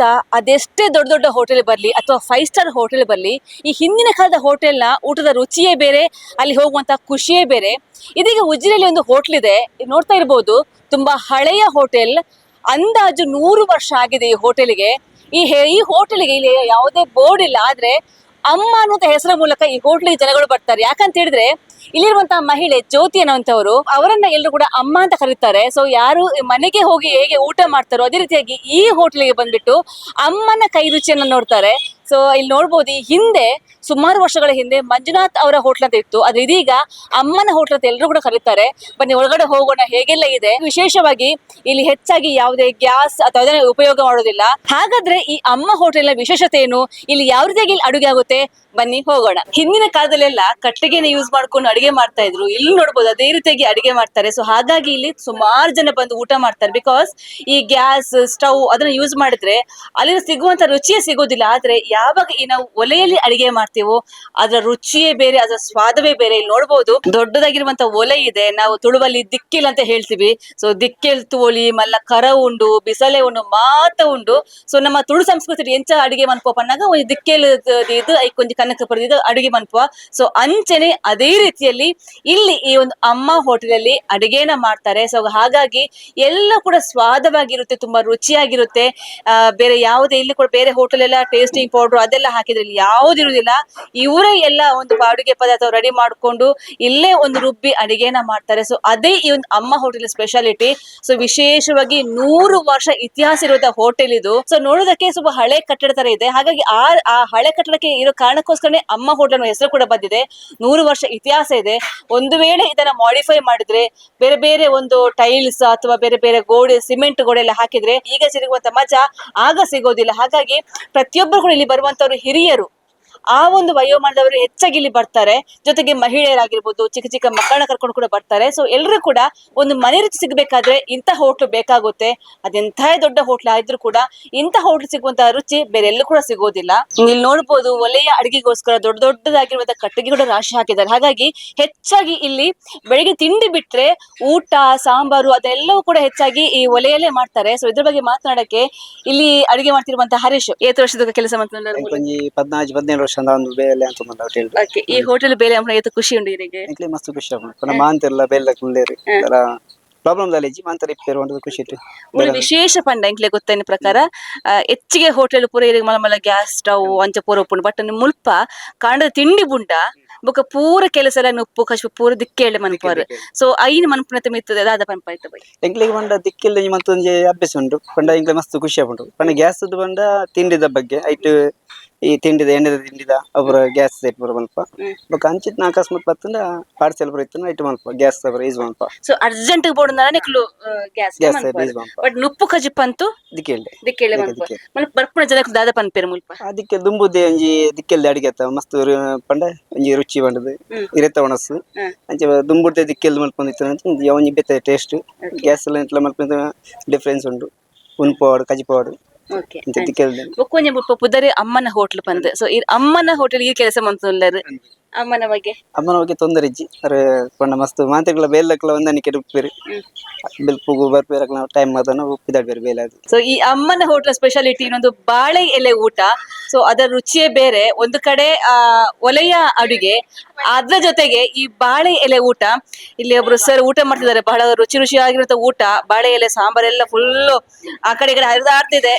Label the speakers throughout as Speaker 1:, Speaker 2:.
Speaker 1: ಸುತ್ತಮುತ್ತ ಅದೆಷ್ಟೇ ದೊಡ್ಡ ದೊಡ್ಡ ಹೋಟೆಲ್ ಬರಲಿ ಅಥವಾ ಫೈವ್ ಸ್ಟಾರ್ ಹೋಟೆಲ್ ಬರಲಿ, ಈ ಹಿಂದಿನ ಕಾಲದ ಹೋಟೆಲ್ನ ಊಟದ ರುಚಿಯೇ ಬೇರೆ, ಅಲ್ಲಿ ಹೋಗುವಂತ ಖುಷಿಯೇ ಬೇರೆ. ಇದೀಗ ಉಜಿರೆಯಲ್ಲಿ ಒಂದು ಹೋಟೆಲ್ ಇದೆ ನೋಡ್ತಾ ಇರ್ಬೋದು, ತುಂಬಾ ಹಳೆಯ ಹೋಟೆಲ್, ಅಂದಾಜು ನೂರು ವರ್ಷ ಆಗಿದೆ ಈ ಹೋಟೆಲ್ಗೆ. ಈ ಈ ಹೋಟೆಲ್ಗೆ ಇಲ್ಲಿ ಯಾವುದೇ ಬೋರ್ಡ್ ಇಲ್ಲ, ಆದ್ರೆ ಅಮ್ಮ ಅನ್ನುವಂತ ಹೆಸರ ಮೂಲಕ ಈ ಹೋಟ್ಲಿಗೆ ಜನಗಳು ಬರ್ತಾರೆ. ಯಾಕಂತ ಹೇಳಿದ್ರೆ, ಇಲ್ಲಿರುವಂತಹ ಮಹಿಳೆ ಜ್ಯೋತಿ ಅನ್ನುವಂಥವ್ರು, ಅವರನ್ನ ಎಲ್ಲರೂ ಕೂಡ ಅಮ್ಮ ಅಂತ ಕರೀತಾರೆ. ಸೊ ಯಾರು ಮನೆಗೆ ಹೋಗಿ ಹೇಗೆ ಊಟ ಮಾಡ್ತಾರೋ, ಅದೇ ರೀತಿಯಾಗಿ ಈ ಹೋಟ್ಲಿಗೆ ಬಂದ್ಬಿಟ್ಟು ಅಮ್ಮನ ಕೈ ರುಚಿಯನ್ನ ನೋಡ್ತಾರೆ. ಸೊ ಇಲ್ಲಿ ನೋಡ್ಬೋದು, ಈ ಹಿಂದೆ, ಸುಮಾರು ವರ್ಷಗಳ ಹಿಂದೆ ಮಂಜುನಾಥ್ ಅವರ ಹೋಟ್ಲ್ ಅಂತ ಇತ್ತು. ಆದ್ರೆ ಇದೀಗ ಅಮ್ಮನ ಹೋಟ್ಲ್ ಅಂತ ಎಲ್ಲರೂ ಕೂಡ ಕರೀತಾರೆ. ಬನ್ನಿ, ಒಳಗಡೆ ಹೋಗೋಣ, ಹೇಗೆಲ್ಲ ಇದೆ? ವಿಶೇಷವಾಗಿ ಇಲ್ಲಿ ಹೆಚ್ಚಾಗಿ ಯಾವುದೇ ಗ್ಯಾಸ್ ಅಥವಾ ಅದನ್ನ ಉಪಯೋಗ ಮಾಡೋದಿಲ್ಲ. ಹಾಗಾದ್ರೆ ಈ ಅಮ್ಮ ಹೋಟೆಲ್ನ ವಿಶೇಷತೆ ಏನು? ಇಲ್ಲಿ ಯಾವ ರೀತಿಯಾಗಿ ಇಲ್ಲಿ ಅಡುಗೆ ಆಗುತ್ತೆ? ಬನ್ನಿ, ಹೋಗೋಣ. ಹಿಂದಿನ ಕಾಲದಲ್ಲೆಲ್ಲ ಕಟ್ಟಿಗೆನ ಯೂಸ್ ಮಾಡ್ಕೊಂಡು ಅಡುಗೆ ಮಾಡ್ತಾ ಇದ್ರು. ಇಲ್ಲಿ ನೋಡ್ಬೋದು, ಅದೇ ರೀತಿಯಾಗಿ ಅಡುಗೆ ಮಾಡ್ತಾರೆ. ಸೊ ಹಾಗಾಗಿ ಇಲ್ಲಿ ಸುಮಾರು ಜನ ಬಂದು ಊಟ ಮಾಡ್ತಾರೆ. ಬಿಕಾಸ್ ಈ ಗ್ಯಾಸ್, ಸ್ಟವ್ ಅದನ್ನ ಯೂಸ್ ಮಾಡಿದ್ರೆ ಅಲ್ಲಿ ಸಿಗುವಂತ ರುಚಿಯೇ ಸಿಗೋದಿಲ್ಲ. ಆದ್ರೆ ಯಾವಾಗ ಈ ನಾವು ಒಲೆಯಲ್ಲಿ ಅಡಿಗೆ ಮಾಡ್ತೀವೋ, ಅದರ ರುಚಿಯೇ ಬೇರೆ, ಅದರ ಸ್ವಾದವೇ ಬೇರೆ, ಇಲ್ಲಿ ನೋಡ್ಬೋದು, ದೊಡ್ಡದಾಗಿರುವಂತ ಒಲೆ ಇದೆ. ನಾವು ತುಳುವಲ್ಲಿ ದಿಕ್ಕಿಲ್ ಅಂತ ಹೇಳ್ತೀವಿ. ಸೊ ದಿಕ್ಕೆಲ್ ತೋಳಿ ಮಲ್ಲ ಕರ ಉಂಡು, ಬಿಸಲೆ ಉಂಡು, ಮಾತ ಉಂಡು. ಸೊ ನಮ್ಮ ತುಳು ಸಂಸ್ಕೃತಿ ಎಂಚ ಅಡಿಗೆ ಮನ್ಪೋ ಪನ್ನಾಗ ಒಂದು ದಿಕ್ಕೆಲ್ ಇದು ಕೊಂಚ ಕನಕ ಪಡೆದಿದ್ದು ಅಡಿಗೆ ಮನ್ಪುವ ಸೊ ಅಂಚನೆ ಅದೇ ರೀತಿಯಲ್ಲಿ ಇಲ್ಲಿ ಈ ಒಂದು ಅಮ್ಮ ಹೋಟೆಲ್ ಅಲ್ಲಿ ಅಡಿಗೆನ ಮಾಡ್ತಾರೆ. ಸೊ ಹಾಗಾಗಿ ಎಲ್ಲ ಕೂಡ ಸ್ವಾದವಾಗಿರುತ್ತೆ, ತುಂಬಾ ರುಚಿಯಾಗಿರುತ್ತೆ. ಬೇರೆ ಯಾವುದೇ, ಇಲ್ಲಿ ಕೂಡ ಬೇರೆ ಹೋಟೆಲ್ ಎಲ್ಲ ಟೇಸ್ಟಿಂಗ್ ಪೌಡರ್ ಅದೆಲ್ಲ ಹಾಕಿದ್ರೆ. ಇಲ್ಲಿ ಯಾವುದಿರುವುದಿಲ್ಲ ಇವರೇ ಎಲ್ಲ ಒಂದು ಅಡುಗೆ ಪದಾರ್ಥ ರೆಡಿ ಮಾಡ್ಕೊಂಡು ಇಲ್ಲೇ ಒಂದು ರುಬ್ಬಿ ಅಡಿಗೆನ ಮಾಡ್ತಾರೆ. ಸೊ ಅದೇ ಈ ಒಂದು ಅಮ್ಮ ಹೋಟೆಲ್ ಸ್ಪೆಷಾಲಿಟಿ ಸೊ ವಿಶೇಷವಾಗಿ ನೂರು ವರ್ಷ ಇತಿಹಾಸ ಇರುವಂತಹ ಹೋಟೆಲ್ ಇದು. ಸೊ ನೋಡೋದಕ್ಕೆ ಸ್ವಲ್ಪ ಹಳೆ ಕಟ್ಟಡ ತರ ಇದೆ. ಹಾಗಾಗಿ ಆ ಆ ಹಳೆ ಕಟ್ಟಡಕ್ಕೆ ಇರೋ ಕಾರಣಕ್ಕೋಸ್ಕರನೇ ಅಮ್ಮ ಹೋಟೆಲ್ ಹೆಸರು ಕೂಡ ಬಂದಿದೆ. ನೂರು ವರ್ಷ ಇತಿಹಾಸ ಇದೆ. ಒಂದು ವೇಳೆ ಇದನ್ನ ಮಾಡಿಫೈ ಮಾಡಿದ್ರೆ, ಬೇರೆ ಬೇರೆ ಒಂದು ಟೈಲ್ಸ್ ಅಥವಾ ಬೇರೆ ಬೇರೆ ಗೋಡೆ ಸಿಮೆಂಟ್ ಗೋಡೆ ಎಲ್ಲ ಹಾಕಿದ್ರೆ ಈಗ ಸಿಗುವಂತ ಮಜಾ ಆಗ ಸಿಗೋದಿಲ್ಲ. ಹಾಗಾಗಿ ಪ್ರತಿಯೊಬ್ಬರು ಕೂಡ ಇಲ್ಲಿ ಬರುವಂತವ್ರು ಹಿರಿಯರು. ಆ ಒಂದು ವಯೋಮಾನದವರು ಹೆಚ್ಚಾಗಿ ಇಲ್ಲಿ ಬರ್ತಾರೆ. ಜೊತೆಗೆ ಮಹಿಳೆಯರಾಗಿರ್ಬೋದು, ಚಿಕ್ಕ ಚಿಕ್ಕ ಮಕ್ಕಳನ್ನ ಕರ್ಕೊಂಡು ಕೂಡ ಬರ್ತಾರೆ. ಸೊ ಎಲ್ಲರೂ ಕೂಡ ಒಂದು ಮನೆ ರುಚಿ ಸಿಗಬೇಕಾದ್ರೆ ಇಂಥ ಹೋಟ್ಲು ಬೇಕಾಗುತ್ತೆ. ಅದೆಂಥ ದೊಡ್ಡ ಹೋಟ್ಲ್ ಆದ್ರೂ ಕೂಡ ಇಂಥ ಹೋಟ್ಲ್ ಸಿಗುವಂತಹ ರುಚಿ ಬೇರೆ ಎಲ್ಲೂ ಕೂಡ ಸಿಗೋದಿಲ್ಲ. ಇಲ್ಲಿ ನೋಡ್ಬೋದು ಒಲೆಯ ಅಡಿಗೆಗೋಸ್ಕರ ದೊಡ್ಡ ದೊಡ್ಡದಾಗಿರುವಂತಹ ಕಟ್ಟಿಗೆ ಕೂಡ ರಾಶಿ ಹಾಕಿದ್ದಾರೆ. ಹಾಗಾಗಿ ಹೆಚ್ಚಾಗಿ ಇಲ್ಲಿ ಬೆಳಿಗ್ಗೆ ತಿಂಡಿ ಬಿಟ್ರೆ ಊಟ, ಸಾಂಬಾರು ಅದೆಲ್ಲವೂ ಕೂಡ ಹೆಚ್ಚಾಗಿ ಈ ಒಲೆಯಲ್ಲೇ ಮಾಡ್ತಾರೆ. ಸೊ ಇದ್ರ ಬಗ್ಗೆ ಮಾತನಾಡಕ್ಕೆ ಇಲ್ಲಿ ಅಡಿಗೆ ಮಾಡ್ತಿರುವಂತಹ ಹರೀಶ್ ಏತ್ ವರ್ಷದ ಕೆಲಸ ಮಾಡ್ತಾರೆ
Speaker 2: ಪದ್ನಾಜು ವರ್ಷದ ಒಂದು ಬೇಲೆ ಅಂತ ಒಂದು ಹೋಟೆಲ್
Speaker 1: ಓಕೆ ಈ ಹೋಟೆಲ್ ಬೇಲೆ ಅಮ್ಮ ಏತು ಖುಷಿ ಉಂಟು ಇವರಿಗೆ
Speaker 2: ಎಂಕ್ಲೆ ಮಸ್ತ್ ಖುಷಿ ಆಗ ಪುನಃ ಮಾಂತೆಲ್ಲ ಬೇಲೆ ಕುಂದೇರಿ ಪ್ರಾಬ್ಲಮ್ ದಾಲ ಇಜ್ಜಿ ಮಾಂತರ ಇಪ್ಪೇರು ಒಂದು ಖುಷಿ ಇಟ್ಟು
Speaker 1: ಒಂದು ವಿಶೇಷ ಪಂಡ ಎಂಕ್ಲೆ ಗೊತ್ತೇನ ಪ್ರಕಾರ? ಹೆಚ್ಚಿಗೆ ಹೋಟೆಲ್ ಪೂರ ಇರಿಗೆ ಮಲ ಮಲ ಗ್ಯಾಸ್ ಸ್ಟವ್ ಅಂಚ ಪೂರ ಉಪ್ಪುಂಡು ಬಟ್ ಮುಲ್ಪ ಕಾಂಡದ ತಿಂಡಿ ಬುಂಡ ಬೊಕ ಪೂರ ಕೆಲಸ ಎಲ್ಲ ಉಪ್ಪು ಕಶು ಪೂರ ದಿಕ್ಕೇಳೆ ಮನ್ಪರ್ ಸೊ ಐನ್ ಮನ್ಪುನತ ಮಿತ್ತದ ದಾದ ಪಂಪ ಆಯ್ತು ಬೈ?
Speaker 2: ಎಂಕ್ಲಿಗೆ ಬಂದ ದಿಕ್ಕಿಲ್ಲ ಮತ್ತೊಂದು ಅಭ್ಯಾಸ ಉಂಟು. ಪಂಡ ಇಂಗ್ಲೆ ಮಸ್ತ್ ಖುಷಿ ಆಪುಂಡು ಪಂಡ ಗ್ಯಾಸ್ ಬಂದ ತಿಂಡಿದ ಬಗ್ಗೆ ಐಟ್ ಈ ತಿಂಡಿದ ಎಣ್ಣೆದ ತಿಂಡಿದ ಒಬ್ರ ಗ್ಯಾಸ್ ಸೆಟ್ ಬರ ಮಲ್ಪ ಬೊಕ ಅಂಚಿತ್ ನಾ ಅಕಸ್ಮಾತ್ ಬತ್ತಂದ ಪಾರ್ಸೆಲ್ ಬರ ಇತ್ತು ಇಟ್ಟು ಮಲ್ಪ ಗ್ಯಾಸ್ ಬರ ಈಸ್ ಮಲ್ಪ
Speaker 1: ಸೊ ಅರ್ಜೆಂಟ್ ಬೋರ್ಡ್ ನೆಕ್ಲು ಗ್ಯಾಸ್
Speaker 2: ಗ್ಯಾಸ್ ಈಸ್ ಮಲ್ಪ
Speaker 1: ಬಟ್ ನುಪ್ಪು ಕಜಿ ಪಂತು
Speaker 2: ದಿಕ್ಕಿಲ್ಡೆ
Speaker 1: ದಿಕ್ಕೇಳೆ ಮನ್ಪ ಮಲ್ಲ ಬರ್ಪುನ ಜನಕ್ಕೆ ದಾದ ಪನ್ಪೇರು ಮುಲ್ಪ.
Speaker 2: ಅದಕ್ಕೆ ದುಂಬುದೆ ಒಂಜಿ ದಿಕ್ಕೆಲ್ದ ಅಡಿಗೆ ಆತ. ಮಸ್ತ್ ಪಂಡ ಒಂಜಿ ರುಚಿ ಬಂಡದು. ಇರೆತ ಒಣಸು. ಅಂಚೆ ದುಂಬುಡ್ದೆ ದಿಕ್ಕೆಲ್ದ ಮಲ್ಪೊಂದಿತ್ತು ಅಂತ ಒಂಜಿ ಬೆತ್ತ ಟೇಸ್ಟ್ ಗ್ಯಾಸ್ ಎಲ್ಲ ಇಂಟ್ಲ ಮಲ್ಪೊಂದ ಡಿಫ್ರೆನ್ಸ್ ಉಂಟು. ಉನ್ಪಾಡು ಕಜಿಪಾಡು.
Speaker 1: ಓಕೆ
Speaker 2: ಇಂಚ ದಿಕ್ಕೆಲ್ದ
Speaker 1: ಬೊಕ್ಕೊಂಜ ಮುಲ್ಪ ಪುದರಿ ಅಮ್ಮನ ಹೋಟ್ಲ್ ಪಂದ್ ಸೊ ಈ ಅಮ್ಮನ ಹೋಟೆಲ್ ಈ ಕೆಲಸ ಮಂತುಲ್ಲರು ಅಮ್ಮನ ಬಗ್ಗೆ?
Speaker 2: ಅಮ್ಮನ ಬಗ್ಗೆ ತೊಂದರೆ ಇಜ್ಜಿ. ಅರೆ ಪಂಡ ಮಸ್ತ್ ಮಾತೆಗಳ ಬೇಲಕ್ಕಲ ಒಂದನಿಕೆ ಉಪ್ಪಿರಿ ಬಿಲ್ಪುಗು ಬರ್ಪೇರಕ್ಲ ಟೈಮ್ ಅದನ್ನ ಬೇರೆ ಬೇಲ ಅದು
Speaker 1: ಸೊ ಈ ಅಮ್ಮನ ಹೋಟೆಲ್ ಸ್ಪೆಷಾಲಿಟಿ ಇನ್ನೊಂದು ಬಾಳೆ ಎಲೆ ಊಟ. ಸೊ ಅದರ ರುಚಿಯೇ ಬೇರೆ. ಒಂದು ಕಡೆ ಆ ಒಲೆಯ ಅಡುಗೆ. ಅದ್ರ ಜೊತೆಗೆ ಈ ಬಾಳೆ ಎಲೆ ಊಟ. ಇಲ್ಲಿ ಒಬ್ರು ಸರ್ ಊಟ ಮಾಡ್ತಿದ್ದಾರೆ. ಬಹಳ ರುಚಿ ರುಚಿಯಾಗಿರುವಂತ ಊಟ. ಬಾಳೆ ಎಲೆ ಸಾಂಬಾರೆಲ್ಲ ಫುಲ್ ಆ ಕಡೆ ಈ ಕಡೆ ಹರಿದಾಡ್ತಿದೆ.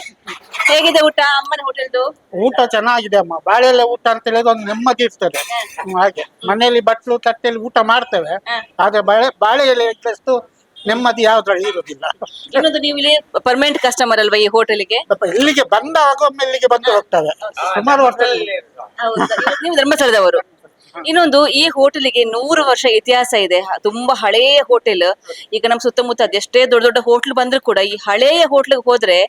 Speaker 1: ಹೇಗಿದೆ ಊಟ ಅಮ್ಮನ ಹೋಟೆಲ್ದು
Speaker 3: ಊಟ ಚೆನ್ನಾಗಿದೆ ಅಮ್ಮ. ಬಾಳೆ ಎಲೆ ಊಟ ಅಂತ ಹೇಳಿದ್ರೆ ಒಂದು ನೆಮ್ಮದಿ ಇರ್ತದೆ. ಹಾಗೆ. ಮನೆಯಲ್ಲಿ ಬಟ್ಲು ತಟ್ಟೆಯಲ್ಲಿ ಊಟ ಮಾಡ್ತೇವೆ. ಆದ್ರೆ ಬಾಳೆ ಬಾಳೆ ಎಲೆ ಇದ್ದಷ್ಟು ನೆಮ್ಮದಿ ಯಾವ್ದ್ರಲ್ಲಿ ಇರುದಿಲ್ಲ
Speaker 1: ಇನ್ನೊಂದು ನೀವು ಇಲ್ಲಿ ಪರ್ಮನೆಂಟ್ ಕಸ್ಟಮರ್ ಅಲ್ವಾ ಈ ಹೋಟೆಲ್ಗೆ
Speaker 3: ಇಲ್ಲಿಗೆ ಬಂದಾಗ ಆಗೊಮ್ಮೆ ಇಲ್ಲಿಗೆ ಬಂದು ಹೋಗ್ತವೆ. ಸುಮಾರು ವರ್ಷ
Speaker 1: ನೀವು ಧರ್ಮಸ್ಥಳದವರು. ಇನ್ನೊಂದು ಈ ಹೋಟೆಲಿಗೆ ನೂರು ವರ್ಷ ಇತಿಹಾಸ ಇದೆ. ತುಂಬಾ ಹಳೆಯ ಹೋಟೆಲ್ ಈಗ ನಮ್ಮ ಸುತ್ತಮುತ್ತ ಅದೆಷ್ಟೇ ದೊಡ್ಡ ದೊಡ್ಡ ಹೋಟೆಲ್ ಬಂದ್ರು ಕೂಡ ಈ ಹಳೆಯ ಹೋಟ್ಲಿಗೆ ಹೋದ್ರೆ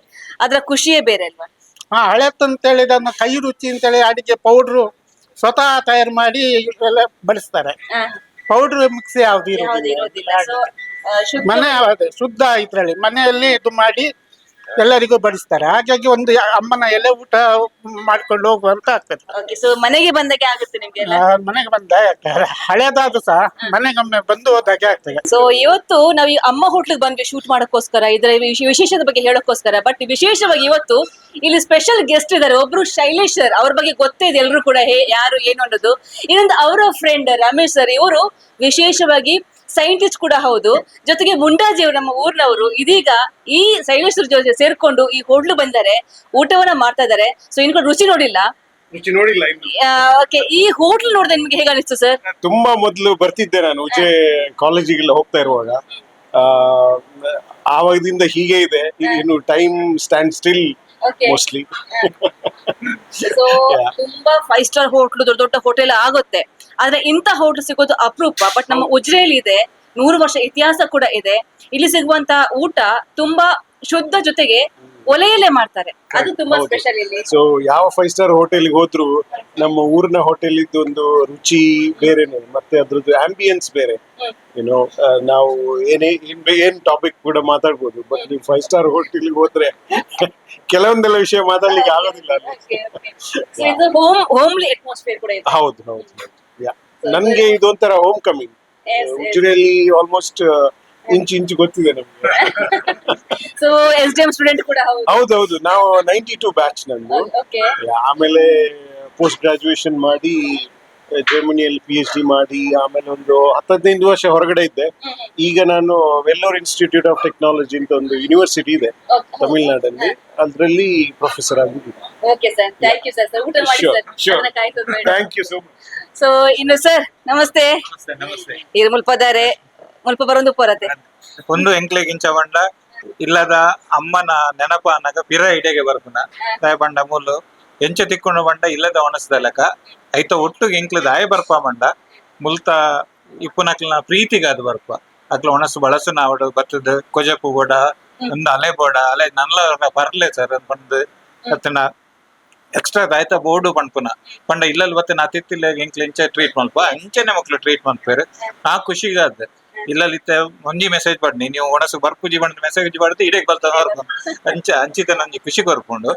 Speaker 1: ಅದರ ಖುಷಿಯೇ ಬೇರೆ ಅಲ್ವಾ?
Speaker 3: ಹಾ ಹಳೆತ್ ಅಂತ ಹೇಳಿದ ಕೈ ರುಚಿ ಅಂತೇಳಿ ಅಡಿಗೆ ಪೌಡ್ರು ಸ್ವತಃ ತಯಾರು ಮಾಡಿ ಎಲ್ಲ ಬಳಸ್ತಾರೆ. ಪೌಡರ್ ಮಿಕ್ಸ್ ಯಾವ್ದು
Speaker 1: ಇರೋದಿಲ್ಲ.
Speaker 3: ಮನೆ ಶುದ್ಧ ಇದ್ರಲ್ಲಿ ಮನೆಯಲ್ಲಿ ಇದು ಮಾಡಿ ಎಲ್ಲರಿಗೂ ಬಡಿಸ್ತಾರೆ. ಹಾಗಾಗಿ ಒಂದು ಅಮ್ಮನ ಎಲೆ ಊಟ ಮಾಡ್ಕೊಂಡು ಹೋಗುವಂತ ಆಗ್ತದೆ.
Speaker 1: ಓಕೆ ಸೊ ಮನೆಗೆ ಬಂದಾಗೆ ಆಗುತ್ತೆ ನಿಮ್ಗೆ
Speaker 3: ಆ, ಮನೆಗೆ ಬಂದ ಹಳೇದಾದ್ರು ಸಹ ಮನೆಗೊಮ್ಮೆ ಬಂದು ಹೋದಾಗೆ ಆಗ್ತದೆ.
Speaker 1: ಸೊ ಇವತ್ತು ನಾವು ಈ ಅಮ್ಮ ಹೋಟ್ಲಿಗೆ ಬಂದ್ವಿ ಶೂಟ್ ಮಾಡಕ್ಕೋಸ್ಕರ ಇದರ ವಿಶೇಷದ ಬಗ್ಗೆ ಹೇಳಕ್ಕೋಸ್ಕರ ಬಟ್ ವಿಶೇಷವಾಗಿ ಇವತ್ತು ಇಲ್ಲಿ ಸ್ಪೆಷಲ್ ಗೆಸ್ಟ್ ಇದ್ದಾರೆ ಒಬ್ರು ಶೈಲೇಶ್ ಸರ್ ಅವ್ರ ಬಗ್ಗೆ ಗೊತ್ತೇ ಇದೆ ಎಲ್ರು ಕೂಡ ಹೇ ಯಾರು ಏನು ಅನ್ನೋದು. ಇನ್ನೊಂದು ಅವರ ಫ್ರೆಂಡ್ ರಮೇಶ್ ಸರ್ ಇವರು ವಿಶೇಷವಾಗಿ ಸೈಂಟಿಸ್ಟ್ ಕೂಡ ಹೌದು. ಜೊತೆಗೆ ಮುಂಡಾಜಿ ಅವರು ನಮ್ಮ ಊರ್ನವರು ಇದೀಗ ಈ ಶೈಲೇಶ್ ಸರ್ ಜೊತೆ ಸೇರ್ಕೊಂಡು ಈ ಹೋಟ್ಲು ಬಂದರೆ ಊಟವನ್ನ ಮಾಡ್ತಾ ಇದ್ದಾರೆ. ಸೊ ಇನ್ ಕೂಡ ರುಚಿ ನೋಡಿಲ್ಲ.
Speaker 4: ರುಚಿ ನೋಡಿಲ್ಲ ಇನ್ನು.
Speaker 1: ಓಕೆ ಈ ಹೋಟ್ಲ್ ನೋಡಿದ್ರೆ ನಿಮ್ಗೆ ಹೇಗೆ ಅನಿಸ್ತು ಸರ್
Speaker 4: ತುಂಬಾ ಮೊದಲು ಬರ್ತಿದ್ದೆ ನಾನು ಉಜೆ ಕಾಲೇಜಿಗೆಲ್ಲ ಹೋಗ್ತಾ ಇರುವಾಗ. ಆ, ಆವಾಗದಿಂದ ಹೀಗೆ ಇದೆ. ಇನ್ನು time stand still mostly
Speaker 1: so ತುಂಬಾ ಫೈವ್ ಸ್ಟಾರ್ ಹೋಟ್ಲು ದೊಡ್ಡ ದೊಡ್ಡ ಹೋಟೆಲ್ ಆಗುತ್ತೆ. ಆದ್ರೆ ಇಂತ ಹೋಟ್ಲು ಸಿಗೋದು ಅಪರೂಪ ಬಟ್ ನಮ್ಮ ಉಜ್ರೆಯಲ್ಲಿ ಇದೆ ನೂರು ವರ್ಷ ಇತಿಹಾಸ ಕೂಡ ಇದೆ. ಇಲ್ಲಿ ಸಿಗುವಂತ ಊಟ ತುಂಬಾ ಶುದ್ಧ ಜೊತೆಗೆ ಒಲೆಯಲ್ಲೇ ಮಾಡ್ತಾರೆ. ಅದು ತುಂಬಾ. ಸ್ಪೆಷಲ್ ಇಲ್ಲಿ.
Speaker 4: ಸೊ ಯಾವ ಫೈವ್ ಸ್ಟಾರ್ ಹೋಟೆಲ್ ಹೋದ್ರು ನಮ್ಮ ಊರಿನ ಹೋಟೆಲ್ ಒಂದು ರುಚಿ ಬೇರೆನೆ ಮತ್ತೆ ಅದ್ರದ್ದು ಆಂಬಿಯನ್ಸ್ ಬೇರೆ. ಏನೋ ನಾವು ಏನೇ ಏನ್ ಏನ್ ಟಾಪಿಕ್ ಕೂಡ ಮಾತಾಡ್ಬೋದು ಬಟ್ ನೀವು ಫೈವ್ ಸ್ಟಾರ್ ಹೋಟೆಲ್ ಹೋದ್ರೆ ಕೆಲವೊಂದೆಲ್ಲ ವಿಷಯ ಮಾತಾಡ್ಲಿಕ್ಕೆ ಆಗೋದಿಲ್ಲ
Speaker 1: ಇದು ಹೋಮ್ಲಿ ಅಟ್ಮಾಸ್ಫಿಯರ್ ಕೂಡ ಇದೆ
Speaker 4: ಹೌದು ಹೌದು. ಯಾ ನನ್ಗೆ ಇದೊಂಥರ ಹೋಮ್ ಕಮಿಂಗ್. ಉಜಿರೆಯಲ್ಲಿ ಆಲ್ಮೋಸ್ಟ್ ಇಂಚು ಇಂಚು ಗೊತ್ತಿದೆ ನಮ್ಗೆ.
Speaker 1: So S D M student ಕೂಡ ಹೌದು.
Speaker 4: ಹೌದೌದು ನಾವು ನೈಂಟಿ ಟೂ ಬ್ಯಾಚ್ ನಂದು ಆಮೇಲೆ ಪೋಸ್ಟ್ ಗ್ರಾಜುಯೇಷನ್ ಮಾಡಿ ಜರ್ಮನಿಯಲ್ಲಿ ಪಿ ಎಚ್ ಡಿ ಮಾಡಿ ಆಮೇಲೆ ಒಂದು ಹತ್ತು ಹದಿನೈದು ವರ್ಷ ಹೊರಗಡೆ ಇದ್ದೆ. ಈಗ ನಾನು ವೆಲ್ಲೋರ್ ಇನ್ಸ್ಟಿಟ್ಯೂಟ್ ಆಫ್ ಟೆಕ್ನಾಲಜಿ ಅಂತ ಒಂದು ಯೂನಿವರ್ಸಿಟಿ ಇದೆ ತಮಿಳ್ನಾಡಲ್ಲಿ. ಅದರಲ್ಲಿ ಪ್ರೊಫೆಸರ್ ಆಗಿದ್ದೀನಿ.
Speaker 1: Okay sir thank you sir sir ಊಟ ಮಾಡಿ
Speaker 4: Sure,
Speaker 1: ಸರ್
Speaker 4: sure.
Speaker 1: ಅದನ್ನ
Speaker 4: thank you so much
Speaker 1: so ಇನ್ನು ಸರ್ ನಮಸ್ತೆ.
Speaker 5: ನಮಸ್ತೆ ನಮಸ್ತೆ.
Speaker 1: ಇದು ಮುಲ್ಪದಾರೆ ಮುಲ್ಪ ಬರೋದು ಪೋರತೆ
Speaker 5: ಒಂದು ಎಂಕ್ಲೆಗಿಂಚ ಬಂಡ ಇಲ್ಲದ ಅಮ್ಮನ ನೆನಪ ಅನ್ನಗ ಬಿರ ಇಡೆಗೆ ಬರ್ಪುನ ಬಂಡ ಮೂಲು ಎಂಚ ತಿಕ್ಕೊಂಡು ಬಂಡ ಇಲ್ಲದ ಒಣಸ್ದಲಕ ಐತ ಒಟ್ಟು ಎಂಕ್ಲದ ದಾಯ ಬರ್ಪ ಮಂಡ. ಮುಲ್ತ ಇಪ್ಪುನಕ್ಲನ ಪ್ರೀತಿಗ ಅದು ಬರ್ಪ. ಅಕ್ಲ ಒಣಸು ಬಳಸು ನಾವು ಬರ್ತದ ಕೊಜಪು ಬೋಡ ಒಂದು ಅಲೆ ಬೋಡ, ಅಲೆ ನನ್ಲ ಬರ್ಲೆ ಸರ್ ಬಂದು ಅತ್ತನ ಎಕ್ಸ್ಟ್ರಾ ದಾಯ್ತ ಬೋರ್ಡು ಪಂಡ್ಪುನ ಪಂಡ ಇಲ್ಲಲ್ಲಿ ಬತ್ತಿನ ತಿತ್ತಿಲ್ಲ ಎಂಕ್ಲು ಇಂಚ ಟ್ರೀಟ್ ಮಲ್ಪ ಅಂಚನೆ ಮಕ್ಳು ಟ್ರೀಟ್ ಮಲ್ಪೇರು ನಾ ಖುಷಿಗಾದ ಇಲ್ಲಲ್ಲಿ ಒಂಜಿ ಮೆಸೇಜ್ ಪಡ್ನಿ ನೀವು ಒಣಸು ಬರ್ಪುಜಿ ಬಂದ ಮೆಸೇಜ್ ಪಡ್ದು ಇಡೀ ಬರ್ತದ ಅಂಚೆ ಅಂಚಿತ ನಂಜಿ ಖುಷಿ ಕೊರ್ಕೊಂಡು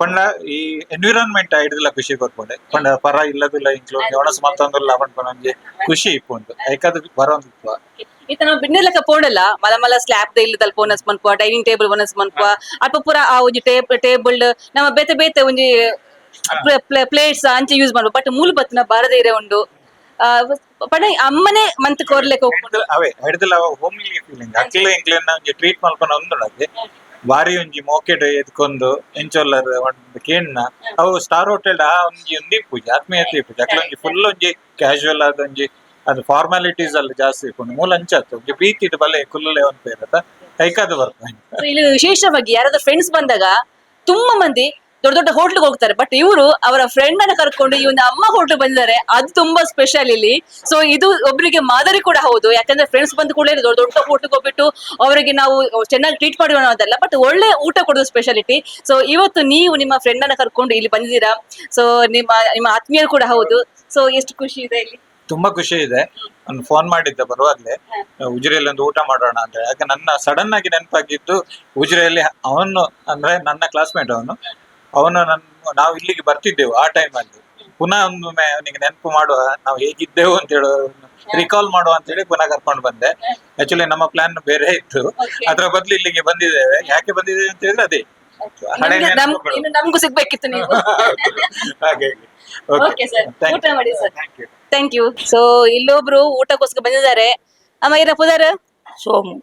Speaker 5: ಪಂಡ ಈ ಎನ್ವಿರಾನ್ಮೆಂಟ್ ಹಿಡಿದಿಲ್ಲ ಖುಷಿ ಕೊರ್ಪುಂಡೆ ಪಂಡ ಪರ ಇಲ್ಲದಿಲ್ಲ ಇಂಕ್ಲೂಡ್ ಯೋಣಸ್ ಮತ್ತೊಂದಿಲ್ಲ ಪಂಡ ನಂಜಿ ಖುಷಿ ಇಪ್ಪುಂಡು ಐಕಾದ ಬರೋಂದಿಪ್ಪ
Speaker 1: ಈತ ನಾವು ಬಿಡ್ನೆ ಲೆಕ್ಕ ಪೋಡಲ್ಲ ಮಲ ಮಲ ಸ್ಲ್ಯಾಬ್ ದ ಇಲ್ಲದಲ್ ಪೋನಸ್ ಮನ್ಪ ಡೈನಿಂಗ್ ಟೇಬಲ್ ಒನಸ್ ಮನ್ಪ ಅಲ್ಪ ಪೂರ ಆ ಒಂಜಿ ಟೇಬಲ್ ನಮ್ಮ ಬೇತೆ ಬೇತೆ ಒಂಜಿ ಪ್ಲೇಟ್ಸ್ ಅಂಚೆ ಯೂಸ್ ಮಾಡ್ಬೋದು ಬಟ್ ಮೂಲ ಬತ್ತಿನ ಬಾರದೆ ಇರೆ ಉಂಡು. ಪಂಡ ಅಮ್ಮನೆ ಮಂತ್ ಕೋರ್ಲೆಕ್ ಹೋಗ್ಕೊಂಡು
Speaker 5: ಹಿಡ್ದಲ- ಅವೇ ಹಿಡ್ದಲ ಹೋಮ್ಲಿ ಫೀಲಿಂಗ್ ಅಕ್ಲ ಎಂಕ್ಲೆನ ಒಂಜಿ ಟ್ರೀಟ್ ಮಲ್ಪನ ಒಂದುಡದೆ ಬಾರಿ ಒಂಜಿ ಮೋಕೆಡ್ ಎದ್ಕೊಂಡು ಎಂಚೊಲ್ಲರ್ ಒಂದು ಅವು ಸ್ಟಾರ್ ಹೋಟೆಲ್ ಆ ಒಂಜಿ ಒಂದಿ ಪೂಜೆ ಆತ್ಮೀಯತೆ ಪೂಜೆ ಅಕ್ಲ ಒಂಜಿ ಫುಲ್ ಒಂಜಿ ಕ್ಯಾಶುವಲ್ ಆದ ಒಂಜಿ ಅದು ಫಾರ್ಮಾಲಿಟೀಸ್ ಅಲ್ಲಿ ಜಾಸ್ತಿ ಇಪ್ಪುಂಡು ಮೂಲ ಅಂಚಾತು ಒಂಜಿ ಪ್ರೀತಿ ಬಲೆ ಕುಲ್ಲಲೆ ಒಂದು ಪೇರತ ಕೈಕಾದ
Speaker 1: ಬರ್ತಾ ಇಲ್ಲಿ ವಿಶೇಷವಾಗಿ ಯಾರಾದ್ರೂ ಫ್ರೆಂಡ್ಸ್ ಬಂದಾಗ ತುಂಬಾ ಮಂದಿ ದೊಡ್ಡ ದೊಡ್ಡ ಹೋಟ್ಲಿಗೆ ಹೋಗ್ತಾರೆ. ಬಟ್ ಇವರು ಅವರ ಫ್ರೆಂಡ್ ಅನ್ನ ಕರ್ಕೊಂಡು ಈ ಒಂದು ಅಮ್ಮ ಹೋಟ್ಲ್ ಬಂದಿದ್ದಾರೆ ಅದು ತುಂಬಾ ಸ್ಪೆಷಲ್ ಇಲ್ಲಿ. ಸೊ ಇದು ಒಬ್ಬರಿಗೆ ಮಾದರಿ ಕೂಡ ಹೌದು. ಯಾಕಂದ್ರೆ ಫ್ರೆಂಡ್ಸ್ ಬಂದ ಕೂಡಲೇ ದೊಡ್ಡ ದೊಡ್ಡ ಹೋಟ್ಲಿಗೆ ಹೋಗ್ಬಿಟ್ಟು ಅವರಿಗೆ ನಾವು ಚೆನ್ನಾಗಿ ಟ್ರೀಟ್ ಮಾಡಿ ಅನ್ನೋದಲ್ಲ ಬಟ್ ಒಳ್ಳೆ ಊಟ ಕೊಡೋದು ಸ್ಪೆಷಾಲಿಟಿ ಸೊ ಇವತ್ತು ನೀವು ನಿಮ್ಮ ಫ್ರೆಂಡ್ ಅನ್ನ ಕರ್ಕೊಂಡು ಇಲ್ಲಿ ಬಂದಿದ್ದೀರಾ? ಸೊ ನಿಮ್ಮ ನಿಮ್ಮ ಆತ್ಮೀಯರು ಕೂಡ ಹೌದು. ಸೊ ಎಷ್ಟು ಖುಷಿ ಇದೆ ಇಲ್ಲಿ?
Speaker 5: ತುಂಬಾ ಖುಷಿ ಇದೆ. ಒಂದು ಫೋನ್ ಮಾಡಿದ್ದೆ ಬರುವಾಗ್ಲೇ. ಉಜಿರೆಯಲ್ಲಿ ಒಂದು ಊಟ ಮಾಡೋಣ ಅಂತ. ಯಾಕೆ ನನ್ನ ಸಡನ್ ಆಗಿ ನೆನಪಾಗಿದ್ದು ಉಜಿರೆಯಲ್ಲಿ ಅವನು ಅಂದ್ರೆ ನನ್ನ ಕ್ಲಾಸ್ಮೇಟ್ ಅವನು. ಅವನು ನನ್ನ ನಾವು ಇಲ್ಲಿಗೆ ಬರ್ತಿದ್ದೆವು ಆ ಟೈಮಲ್ಲಿ ಅಲ್ಲಿ. ಪುನಃ ಒಮ್ಮೆ ಅವನಿಗೆ ನೆನಪು ಮಾಡುವ ನಾವು ಹೇಗಿದ್ದೆವು ಅಂತ ಹೇಳೋ ರಿಕಾಲ್ ಮಾಡುವ ಅಂತ ಹೇಳಿ ಪುನಃ ಕರ್ಕೊಂಡು ಬಂದೆ. ಆಕ್ಚುಲಿ ನಮ್ಮ ಪ್ಲಾನ್ ಬೇರೆ ಇತ್ತು. ಅದರ ಬದಲು ಇಲ್ಲಿಗೆ ಬಂದಿದ್ದೇವೆ. ಯಾಕೆ ಬಂದಿದ್ದೇವೆ ಅಂತ ಹೇಳಿದ್ರೆ ಅದೇ. ಹಳೆ
Speaker 1: ನಮ್ಗೆ- ನಮ್- ನಮಗೂ ಸಿಗ್ಬೇಕಿತ್ತು ನೀವು.
Speaker 5: ಹಾಗೆ
Speaker 1: ಓಕೆ ಸರ್ ಊಟ ಮಾಡಿ sir
Speaker 5: thank you
Speaker 1: thank you so ಇಲ್ಲೊಬ್ರು ಊಟಕ್ಕೋಸ್ಕರ ಬಂದಿದ್ದಾರೆ. ಅಮ್ಮ ಇರ ಪುದಾರ.
Speaker 6: ಸೋಮು.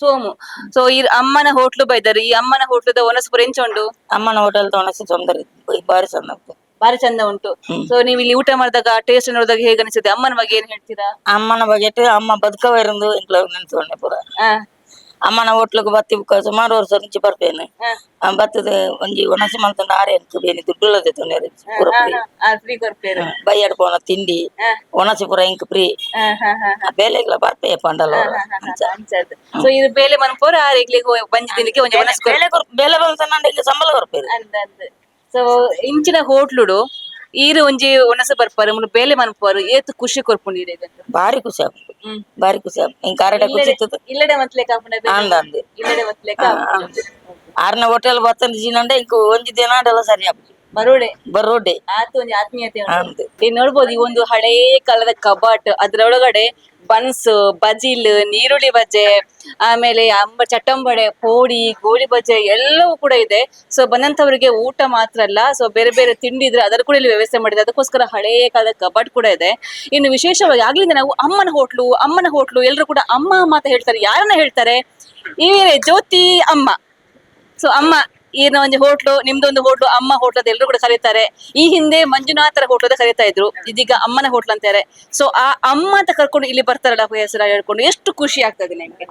Speaker 1: ಸೋಮು. ಸೊ ಈ ಅಮ್ಮನ ಹೋಟ್ಲು ಬೈದಾರೆ. ಈ ಅಮ್ಮನ ಹೋಟ್ಲದ ಒನಸ್ಪುರ ಎಂಚ ಉಂಡು
Speaker 6: ಅಮ್ಮನ ಹೋಟೆಲ್ ತೊಣಸಿ ತೊಂದರೆ ಬಾರಿ ಚಂದ ಉಂಟು.
Speaker 1: ಬಾರಿ ಚಂದ ಉಂಟು. ಸೊ ನೀವು ಇಲ್ಲಿ ಊಟ ಮಾಡಿದಾಗ ಟೇಸ್ಟ್ ನೋಡಿದಾಗ ಹೇಗೆ ಅನಿಸುತ್ತೆ? ಅಮ್ಮನ ಬಗ್ಗೆ ಏನ್ ಹೇಳ್ತೀರಾ?
Speaker 6: ಅಮ್ಮನ ಬಗ್ಗೆ ಅಮ್ಮ ಬದುಕವರಂದು ಇಂಕ್ಲ ನೆನ್ಸ್ಕೊಂಡೆ ಪೂರ.
Speaker 1: ಆ,
Speaker 6: ಅಮ್ಮನ ಹೋಟ್ಲಿಗೆ ಬತ್ತಿ ಬುಕ್ಕ ಸುಮಾರು ವರ್ಷ నుంచి ಬರ್ಪೇನೆ
Speaker 1: ಆ,
Speaker 6: ಬತ್ತದ ಒಂಜಿ ಒಣಸಿ ಮಂತಂಡ ಆರೆ ಎಂಟು ಬೇನಿ ದುಡ್ಡುಳದೆ ತೊಂದರೆ ಪೂರ
Speaker 1: ಆ,
Speaker 6: ಫ್ರೀ
Speaker 1: ಆ, ಫ್ರೀ ಕೊರ್ಪೇರು
Speaker 6: ಬೈಯಡ್ ಪೋನ ತಿಂಡಿ
Speaker 1: ಆ.
Speaker 6: ಒಣಸಿ ಪೂರ ಇಂಕ್ ಫ್ರೀ
Speaker 1: ಆ, ಹಾ, ಹಾ, ಹಾ.
Speaker 6: ಬೇಲೆ ಇಲ್ಲ ಬರ್ಪೇ ಪಂಡಲ
Speaker 1: ಸೊ ಇದು ಬೇಲೆ ಮನ್ಪೋರ ಆರೆಗ್ಲಿಗೆ ಬಂಜಿದಿನಕ್ಕೆ ಒಂಜಿ ಒನಸ್
Speaker 6: ಬೇಲೆ ಕೊರ್- ಬೇಲೆ ಬಂತ ನಂಗೆ ಸಂಬಳ ಕೊರ್ಪೇರು
Speaker 1: ಸೊ ಇಂಚಿನ ಹೋಟ್ಲುಡು ಈರು ಒಂಜಿ ಒನಸ ಬರ್ಪಾರು ಮುನ್ನ ಬೇಲೆ ಮನ್ಪಾರು ಏತು ಖುಷಿ ಕೊರ್ಪುಂಡು ಇದಕ್ಕೆ
Speaker 6: ಬಾರಿ ಖುಷಿ
Speaker 1: ಹ್ಮ್.
Speaker 6: ಬಾರಿ ಖುಷಿ ಆಗ್ತದೆ ಇಂಕ ಅರಟ ಖುಷಿ
Speaker 1: ಇಲ್ಲಡೆ ಮತ್ಲೆ ಕಾಪುಂಡ
Speaker 6: ಅಂದ ಅಂದೆ.
Speaker 1: ಇಲ್ಲಡೆ ಮತ್ಲೆ
Speaker 6: ಆ,
Speaker 1: ಕಾಪುಂಡ
Speaker 6: ಆರ್ನ ಹೋಟೆಲ್ ಬರ್ತಂದು ಜಿನಂಡೆ ಇಂಕ ಒಂಜಿ ದಿನ ಆಡಲ್ಲ ಸರಿ ಆಪುಜಿ
Speaker 1: ಬರೋಡೆ.
Speaker 6: ಬರೋಡೆ.
Speaker 1: ಆತು ಒಂದು ಆತ್ಮೀಯತೆ.
Speaker 6: ಅಂತೆ
Speaker 1: ಈಗ ನೋಡ್ಬೋದು ಈ ಒಂದು ಹಳೇ ಕಾಲದ ಕಬಾಟ್ ಅದ್ರೊಳಗಡೆ ಬನ್ಸ್, ಬಜಿಲ್, ನೀರುಳ್ಳಿ ಬಜ್ಜೆ, ಆಮೇಲೆ ಅಂಬ, ಚಟ್ಟಂಬಡೆ, ಕೋಡಿ, ಗೋಳಿ ಬಜ್ಜೆ ಎಲ್ಲವೂ ಕೂಡ ಇದೆ. ಸೊ ಬಂದಂತವರಿಗೆ ಊಟ ಮಾತ್ರ ಅಲ್ಲ ಸೊ ಬೇರೆ ಬೇರೆ ತಿಂಡಿ ಇದ್ರೆ ಅದರ ಕೂಡ ಇಲ್ಲಿ ವ್ಯವಸ್ಥೆ ಮಾಡಿದೆ ಅದಕ್ಕೋಸ್ಕರ ಹಳೆಯ ಕಾಲದ ಕಬಾಟ್ ಕೂಡ ಇದೆ. ಇನ್ನು ವಿಶೇಷವಾಗಿ ಆಗ್ಲಿಂದ ನಾವು ಅಮ್ಮನ ಹೋಟ್ಲು ಅಮ್ಮನ ಹೋಟ್ಲು ಎಲ್ಲರೂ ಕೂಡ ಅಮ್ಮ ಅಂತ ಹೇಳ್ತಾರೆ. ಯಾರನ್ನ ಹೇಳ್ತಾರೆ? ಇವರೇ ಜ್ಯೋತಿ ಅಮ್ಮ. ಸೊ ಅಮ್ಮ ಈಗಿನ ಒಂದು ಹೋಟ್ಲು ನಿಮ್ದೊಂದು ಹೋಟ್ಲು ಅಮ್ಮ ಹೋಟ್ಲು ಅಂತ ಎಲ್ಲರೂ ಕೂಡ ಕರೀತಾರೆ. ಈ ಹಿಂದೆ ಮಂಜುನಾಥರ ಹೋಟ್ಲು ಅಂತ ಕರೀತಾ ಇದ್ರು. ಇದೀಗ ಅಮ್ಮನ ಹೋಟ್ಲು ಅಂತಾರೆ ಸೊ ಆ ಅಮ್ಮ ಅಂತ ಕರ್ಕೊಂಡು ಇಲ್ಲಿ ಬರ್ತಾರಲ್ಲ ಹೆಸರು ಹೇಳ್ಕೊಂಡು ಎಷ್ಟು ಖುಷಿ ಆಗ್ತದೆ ನಿಮ್ಗೆ?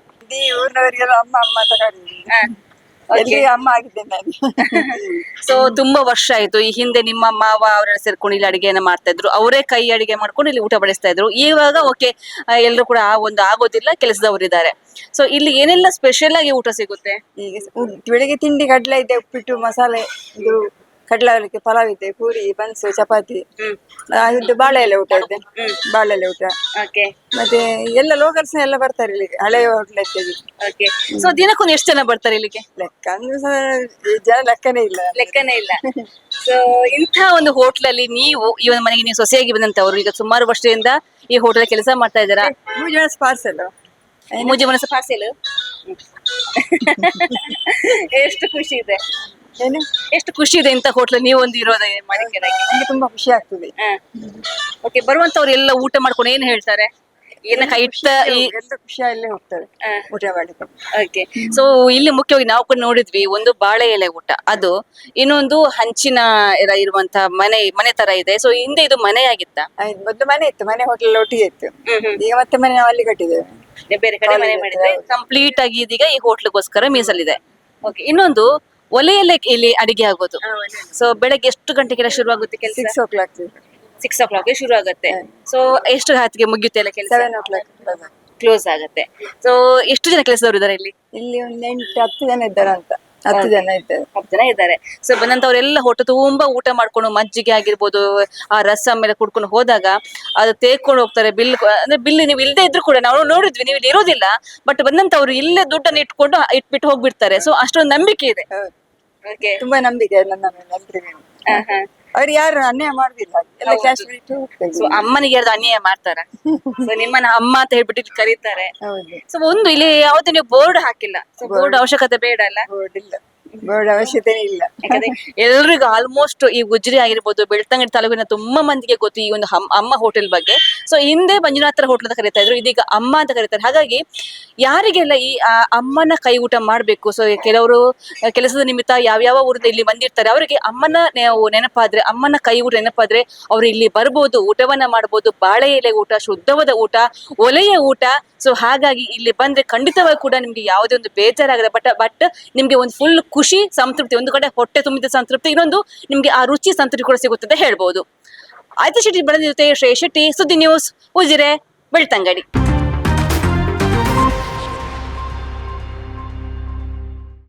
Speaker 7: ಅಮ್ಮ ಆಗಿದ್ದೇನೆ ನಾನು.
Speaker 1: ಸೊ ತುಂಬಾ ವರ್ಷ ಆಯ್ತು. ಈ ಹಿಂದೆ ನಿಮ್ಮ ಮಾವ ಅವರ ಸೇರ್ಕೊಂಡು ಇಲ್ಲಿ ಅಡಿಗೆಯನ್ನ ಮಾಡ್ತಾ ಇದ್ರು. ಅವರೇ ಕೈ ಅಡಿಗೆ ಮಾಡ್ಕೊಂಡು ಇಲ್ಲಿ ಊಟ ಬಡಿಸ್ತಾ ಇದ್ರು. ಇವಾಗ ಓಕೆ ಎಲ್ಲರೂ ಕೂಡ ಆ ಒಂದು ಆಗೋದಿಲ್ಲ ಕೆಲಸದವರು ಇದ್ದಾರೆ ಸೊ ಇಲ್ಲಿ ಏನೆಲ್ಲ ಸ್ಪೆಷಲ್ ಆಗಿ ಊಟ ಸಿಗುತ್ತೆ?
Speaker 7: ಬೆಳಿಗ್ಗೆ ತಿಂಡಿ ಕಡ್ಲೆ ಇದೆ ಉಪ್ಪಿಟ್ಟು ಮಸಾಲೆ ಇದು ಕಡಲೆ ಅವಲಕ್ಕಿ ಪಲಾವ್ ಇದೆ ಪೂರಿ ಬನ್ಸ್ ಚಪಾತಿ. ಆ, ಇದು ಬಾಳೆ ಎಲೆ ಊಟ ಇದೆ. ಬಾಳೆ ಎಲೆ ಊಟ.
Speaker 1: ಓಕೆ.
Speaker 7: ಮತ್ತೆ ಎಲ್ಲ ಲೋಕಲ್ಸ್ ಎಲ್ಲ ಬರ್ತಾರೆ ಇಲ್ಲಿಗೆ ಹಳೆಯ ಹೋಟ್ಲ
Speaker 1: ಓಕೆ. ಸೊ ದಿನಕ್ಕೊಂದು ಎಷ್ಟು ಜನ ಬರ್ತಾರೆ ಇಲ್ಲಿಗೆ?
Speaker 7: ಲೆಕ್ಕ ಅಂದ್ರೆ ಸಹ ಈ ಜನ ಲೆಕ್ಕನೇ ಇಲ್ಲ.
Speaker 1: ಲೆಕ್ಕನೇ ಇಲ್ಲ. ಸೊ ಇಂಥ ಒಂದು ಹೋಟ್ಲಲ್ಲಿ ನೀವು ಈ ಒಂದು ಮನೆಗೆ ನೀವು ಸೊಸೆಯಾಗಿ ಬಂದಂತವ್ರು ಈಗ ಸುಮಾರು ವರ್ಷದಿಂದ ಈ ಹೋಟೆಲ್ ಕೆಲಸ ಮಾಡ್ತಾ ಇದ್ದೀರಾ?
Speaker 7: ಪಾರ್ಸೆಲ್
Speaker 1: ಮುಜೆ ಮನಸ್ಸು ಪಾರ್ಸೆಲ್ ಎಷ್ಟು ಖುಷಿ ಇದೆ.
Speaker 7: ಏನು?
Speaker 1: ಎಷ್ಟು ಖುಷಿ ಇದೆ ಇಂಥ ಹೋಟ್ಲ್ ನೀವು ಒಂದು ಇರೋದೇ ಮಾಲೀಕರಾಗಿ
Speaker 7: ನಂಗೆ ತುಂಬಾ ಖುಷಿ ಆಗ್ತದೆ.
Speaker 1: ಓಕೆ ಬರುವಂತವ್ರು ಎಲ್ಲ ಊಟ ಮಾಡ್ಕೊಂಡು ಏನ್ ಹೇಳ್ತಾರೆ? ಏನ ಕೈ ಇಟ್ಟ ಈ
Speaker 7: ಎಲ್ಲ ಖುಷಿಯಲ್ಲೇ ಹೋಗ್ತಾರೆ ಊಟ ಮಾಡಿಕೊಂಡು
Speaker 1: ಓಕೆ ಸೊ ಇಲ್ಲಿ ಮುಖ್ಯವಾಗಿ ನಾವು ಕೂಡ ನೋಡಿದ್ವಿ ಒಂದು ಬಾಳೆ ಎಲೆ ಊಟ. ಅದು ಇನ್ನೊಂದು ಹಂಚಿನ ಇರುವಂತಹ ಇರುವಂತ ಮನೆ ಮನೆ ತರ ಇದೆ. ಸೊ ಹಿಂದೆ ಇದು ಮನೆ ಆಗಿತ್ತ?
Speaker 7: ಆಯ್ತು ಮೊದಲು ಮನೆ ಇತ್ತು. ಮನೆ ಹೋಟೆಲ್ ಒಟ್ಟಿಗೆ ಇತ್ತು. ಈಗ ಮತ್ತೆ ಮನೆ ನಾವು ಅಲ್ಲಿ ಕಟ್ಟಿದ್ದೇವೆ.
Speaker 1: ಬೇರೆ ಕಡೆ ಮನೆ ಮಾಡಿದ್ರೆ ಕಂಪ್ಲೀಟ್ ಆಗಿ ಇದೀಗ ಈ ಹೋಟ್ಲಿಗೋಸ್ಕರ ಮೀಸಲಿದೆ. ಓಕೆ ಇನ್ನೊಂದು ಒಲೆಯಲ್ಲೇ ಇಲ್ಲಿ ಅಡಿಗೆ ಆಗೋದು. ಸೊ ಬೆಳಗ್ಗೆ ಎಷ್ಟು ಗಂಟೆಗೆ ಶುರು ಆಗುತ್ತೆ ಕೆಲಸ?
Speaker 7: Six o'clock
Speaker 1: six o'clock ಶುರು ಆಗುತ್ತೆ ಸೊ ಎಷ್ಟು ಹೊತ್ತಿಗೆ ಮುಗಿಯುತ್ತೆ ಎಲ್ಲ ಕೆಲಸ?
Speaker 7: ಸೆವೆನ್ ಓ ಕ್ಲಾಕ್
Speaker 1: ಕ್ಲೋಸ್ ಆಗುತ್ತೆ. ಸೊ ಎಷ್ಟು ಜನ ಕೆಲಸದವರು ಇದ್ದಾರೆ ಇಲ್ಲಿ?
Speaker 7: ಇಲ್ಲಿ ಒಂದು ಎಂಟು ಹತ್ತು ಜನ ಇದ್ದಾರೆ ಅಂತ ಹತ್ತು ಜನ ಇದ್ದಾರೆ.
Speaker 1: ಹತ್ತು ಜನ ಇದ್ದಾರೆ. ಸೊ ಬಂದಂತವರೆಲ್ಲ ಹೊಟ್ಟೆ ತುಂಬಾ ಊಟ ಮಾಡ್ಕೊಂಡು ಮಜ್ಜಿಗೆ ಆಗಿರ್ಬೋದು ಆ ರಸ ಮೇಲೆ ಕುಡ್ಕೊಂಡು ಹೋದಾಗ ಅದು ತೇಕೊಂಡು ಹೋಗ್ತಾರೆ. ಬಿಲ್ ಅಂದ್ರೆ ಬಿಲ್ ನೀವು ಇಲ್ಲದೆ ಇದ್ರು ಕೂಡ ನಾವು ನೋಡಿದ್ವಿ ನೀವು ಇಲ್ಲಿ ಇರೋದಿಲ್ಲ ಬಟ್ ಬಂದಂತವ್ರು ಇಲ್ಲೇ ದುಡ್ಡನ್ನು ಇಟ್ಕೊಂಡು ಇಟ್ಬಿಟ್ಟು ಹೋಗ್ಬಿಡ್ತಾರೆ. ಸೊ ಅಷ್ಟೊಂದು ನಂಬಿಕೆ ಇದೆ.
Speaker 7: ತುಂಬಾ ನಂಬಿಕೆ ನನ್ನ ಮೇಲೆ ಎಲ್ರಿಗೂ ಅವ್ರು ಯಾರು ಅನ್ಯಾಯ ಮಾಡುದಿಲ್ಲ. ಎಲ್ಲ ಕ್ಯಾಶ್ ಬಿಟ್ಟು ಹೋಗ್ತೇವೆ
Speaker 1: ಸೊ ಅಮ್ಮನಿಗೆ ಯಾರ್ದು ಅನ್ಯಾಯ ಮಾಡ್ತಾರ. ಸೊ ನಿಮ್ಮನ್ನ ಅಮ್ಮ ಅಂತ ಹೇಳ್ಬಿಟ್ಟು ಇಲ್ಲಿ ಕರೀತಾರೆ.
Speaker 7: ಹೌದು.
Speaker 1: ಸೊ ಒಂದು ಇಲ್ಲಿ ಯಾವ್ದು ನೀವು ಬೋರ್ಡ್ ಹಾಕಿಲ್ಲ. ಸೊ ಬೋರ್ಡ್ ಅವಶ್ಯಕತೆ ಬೇಡ ಅಲ್ಲ?
Speaker 7: ಬೋರ್ಡ್ ಇಲ್ಲ. ಬೋರ್ಡ್ ಅವಶ್ಯಕತೆ ಇಲ್ಲ.
Speaker 1: ಯಾಕಂದ್ರೆ ಎಲ್ರಿಗೂ ಆಲ್ಮೋಸ್ಟ್ ಈ ಗುಜ್ರಿ ಆಗಿರ್ಬೋದು, ಬೆಳ್ತಂಗಡಿ ತಾಲೂಕಿನ ತುಂಬಾ ಮಂದಿಗೆ ಗೊತ್ತು ಈ ಒಂದು ಅಮ್ಮ ಹೋಟೆಲ್ ಬಗ್ಗೆ. ಸೊ ಹಿಂದೆ ಮಂಜುನಾಥರ ಹೋಟೆಲ್ ಅಂತ ಕರೀತಾ ಇದ್ರು, ಇದೀಗ ಅಮ್ಮ ಅಂತ ಕರೀತಾರೆ. ಹಾಗಾಗಿ ಯಾರಿಗೆಲ್ಲ ಈ ಅಮ್ಮನ ಕೈ ಊಟ ಮಾಡ್ಬೇಕು ಸೊ ಕೆಲವರು, ಕೆಲಸದ ನಿಮಿತ್ತ ಯಾವ್ಯಾವ ಊರಿಂದ ಇಲ್ಲಿ ಬಂದಿರ್ತಾರೆ, ಅವರಿಗೆ ಅಮ್ಮನ ನೆನಪಾದ್ರೆ, ಅಮ್ಮನ ಕೈ ಊಟ ನೆನಪಾದ್ರೆ ಅವ್ರು ಇಲ್ಲಿ ಬರ್ಬೋದು, ಊಟವನ್ನ ಮಾಡ್ಬೋದು, ಬಾಳೆ ಎಲೆ ಊಟ, ಶುದ್ಧವಾದ ಊಟ, ಒಲೆಯ ಊಟ. ಸೊ ಹಾಗಾಗಿ ಇಲ್ಲಿ ಬಂದ್ರೆ ಖಂಡಿತವಾಗಿ ಕೂಡ ನಿಮ್ಗೆ ಯಾವುದೇ ಒಂದು ಬೇಜಾರಾಗಲ್ಲ ಬಟ್ ಬಟ್ ನಿಮ್ಗೆ ಒಂದು ಫುಲ್ ಖುಷಿ, ಸಂತೃಪ್ತಿ, ಒಂದು ಕಡೆ ಹೊಟ್ಟೆ ತುಂಬಿದ ಸಂತೃಪ್ತಿ, ಇನ್ನೊಂದು ನಿಮಗೆ ಆ ರುಚಿ, ಸಂತೃಪ್ತಿ ಕೂಡ ಸಿಗುತ್ತದೆ ಹೇಳ್ಬೋದು. ಆಯ್ತು ಶೆಟ್ಟಿ ಜೊತೆ ಶ್ರೇಯ ಶೆಟ್ಟಿ, ಸುದ್ದಿ ನ್ಯೂಸ್ ಉಜಿರೆ, ಬೆಳ್ತಂಗಡಿ.